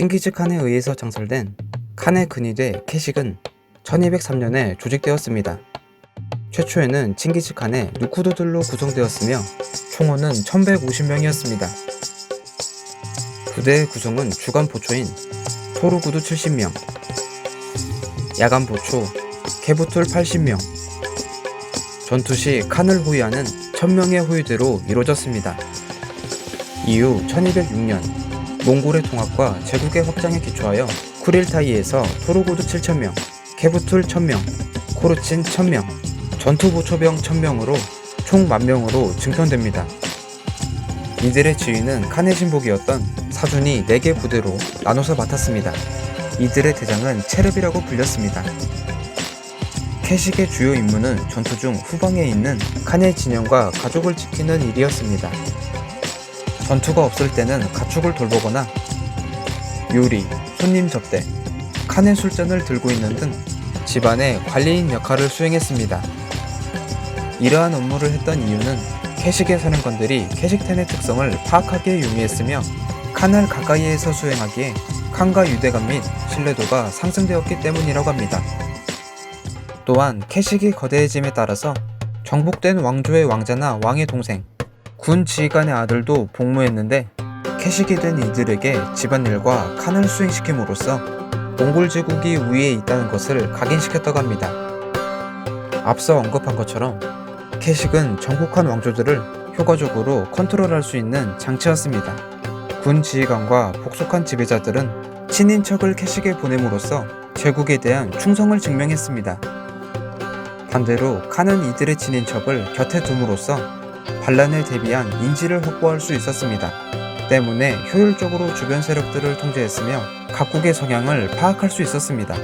칭기즈 칸에 의해서 창설된 칸의 근위대 캐식은 1203년에 조직되었습니다. 최초에는 칭기즈 칸의 누쿠드들로 구성되었으며 총원은 1150명이었습니다. 부대의 구성은 주간 보초인 토르구두 70명, 야간 보초 개부툴 80명, 전투 시 칸을 호위하는 1000명의 호위대로 이루어졌습니다. 이후 1206년 몽골의 통합과 제국의 확장에 기초하여 쿠릴타이에서 토르고드 7,000명, 케부툴 1,000명, 코르친 1,000명, 전투보초병 1,000명으로 총 만명으로 증편됩니다. 이들의 지휘는 칸의 신복이었던 사준이 4개 부대로 나눠서 맡았습니다. 이들의 대장은 체르비라고 불렸습니다. 캐식의 주요 임무는 전투 중 후방에 있는 칸의 진영과 가족을 지키는 일이었습니다. 전투가 없을 때는 가축을 돌보거나 요리, 손님 접대, 칸의 술잔을 들고 있는 등 집안의 관리인 역할을 수행했습니다. 이러한 업무를 했던 이유는 캐식의 사령관들이 캐식텐의 특성을 파악하기에 용이했으며 칸을 가까이에서 수행하기에 칸과 유대감 및 신뢰도가 상승되었기 때문이라고 합니다. 또한 캐식이 거대해짐에 따라서 정복된 왕조의 왕자나 왕의 동생, 군 지휘관의 아들도 복무했는데 캐식이 된 이들에게 집안일과 칸을 수행시킴으로써 몽골 제국이 우위에 있다는 것을 각인시켰다고 합니다. 앞서 언급한 것처럼 캐식은 정복한 왕조들을 효과적으로 컨트롤할 수 있는 장치였습니다. 군 지휘관과 복속한 지배자들은 친인척을 캐식에 보냄으로써 제국에 대한 충성을 증명했습니다. 반대로 칸은 이들의 친인척을 곁에 둠으로써 반란에 대비한 인지를 확보할 수 있었습니다. 때문에 효율적으로 주변 세력들을 통제했으며 각국의 성향을 파악할 수 있었습니다.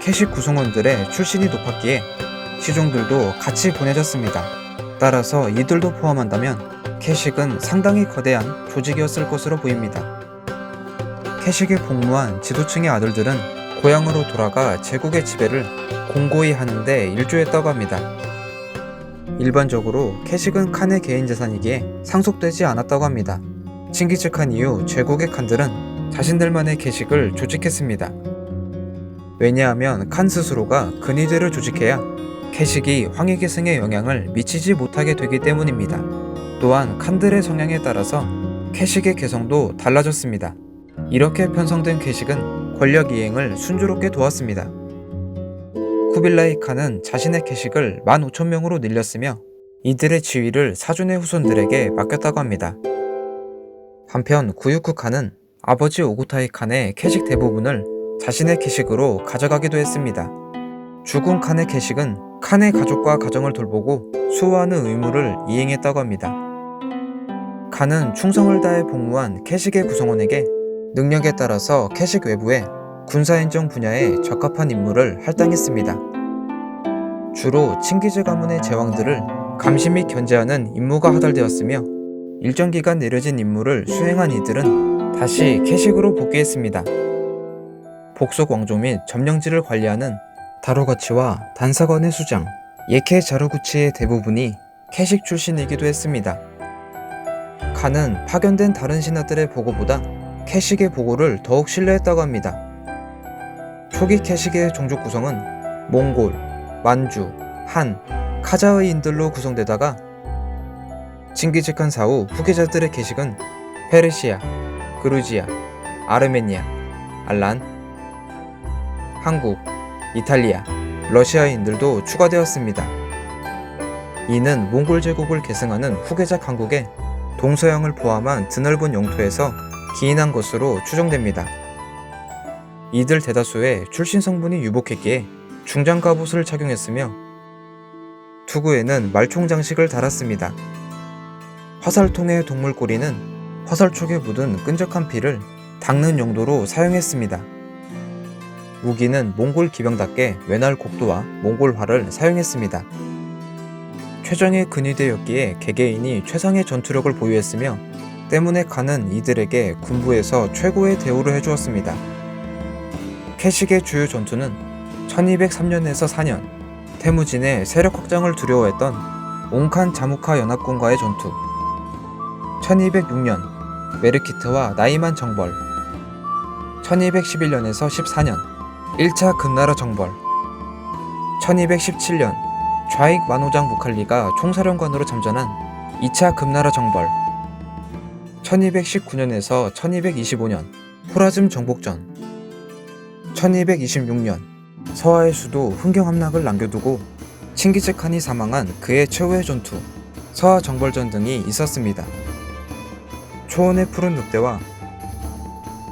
캐식 구성원들의 출신이 높았기에 시종들도 같이 보내졌습니다. 따라서 이들도 포함한다면 캐식은 상당히 거대한 조직이었을 것으로 보입니다. 캐식에 복무한 지도층의 아들들은 고향으로 돌아가 제국의 지배를 공고히 하는데 일조했다고 합니다. 일반적으로 캐식은 칸의 개인 재산이기에 상속되지 않았다고 합니다. 칭기즈 칸 이후 제국의 칸들은 자신들만의 캐식을 조직했습니다. 왜냐하면 칸 스스로가 근위대를 조직해야 캐식이 황해 계승에 영향을 미치지 못하게 되기 때문입니다. 또한 칸들의 성향에 따라서 캐식의 개성도 달라졌습니다. 이렇게 편성된 캐식은 권력 이행을 순조롭게 도왔습니다. 쿠빌라이 칸은 자신의 캐식을 15,000명으로 늘렸으며 이들의 지위를 사준의 후손들에게 맡겼다고 합니다. 한편 구유쿠 칸은 아버지 오구타이 칸의 캐식 대부분을 자신의 캐식으로 가져가기도 했습니다. 죽은 칸의 캐식은 칸의 가족과 가정을 돌보고 수호하는 의무를 이행했다고 합니다. 칸은 충성을 다해 복무한 캐식의 구성원에게 능력에 따라서 캐식 외부에 군사행정 분야에 적합한 임무를 할당했습니다. 주로 칭기즈 가문의 제왕들을 감시 및 견제하는 임무가 하달되었으며 일정 기간 내려진 임무를 수행한 이들은 다시 캐식으로 복귀했습니다. 복속 왕조 및 점령지를 관리하는 다로가치와 단사관의 수장, 예케 자루구치의 대부분이 캐식 출신이기도 했습니다. 칸은 파견된 다른 신하들의 보고보다 캐식의 보고를 더욱 신뢰했다고 합니다. 초기 캐식의 종족 구성은 몽골, 만주, 한, 카자흐인들로 구성되다가 칭기즈칸 사후 후계자들의 캐식은 페르시아, 그루지아, 아르메니아, 알란, 한국, 이탈리아, 러시아인들도 추가되었습니다. 이는 몽골 제국을 계승하는 후계자 강국의 동서양을 포함한 드넓은 영토에서 기인한 것으로 추정됩니다. 이들 대다수의 출신 성분이 유복했기에 중장 갑옷을 착용했으며 투구에는 말총 장식을 달았습니다. 화살통의 동물 꼬리는 화살촉에 묻은 끈적한 피를 닦는 용도로 사용했습니다. 무기는 몽골 기병답게 외날 곡도와 몽골화를 사용했습니다. 최정의 근위대였기에 개개인이 최상의 전투력을 보유했으며 때문에 칸은 이들에게 군부에서 최고의 대우를 해주었습니다. 캐식의 주요 전투는 1203년에서 4년 태무진의 세력 확장을 두려워했던 옹칸 자무카 연합군과의 전투 1206년 메르키트와 나이만 정벌 1211년에서 14년 1차 금나라 정벌 1217년 좌익 만호장 무칼리가 총사령관으로 참전한 2차 금나라 정벌 1219년에서 1225년 호라즘 정복전 1226년 서하의 수도 훈경함락을 남겨두고 칭기즈 칸이 사망한 그의 최후의 전투 서하 정벌전 등이 있었습니다. 초원의 푸른 늑대와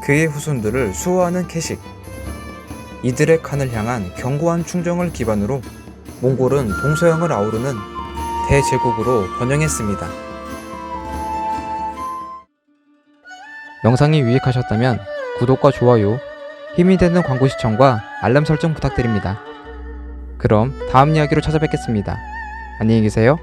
그의 후손들을 수호하는 캐식 이들의 칸을 향한 견고한 충정을 기반으로 몽골은 동서양을 아우르는 대제국으로 번영했습니다. 영상이 유익하셨다면 구독과 좋아요, 힘이 되는 광고 시청과 알람 설정 부탁드립니다. 그럼 다음 이야기로 찾아뵙겠습니다. 안녕히 계세요.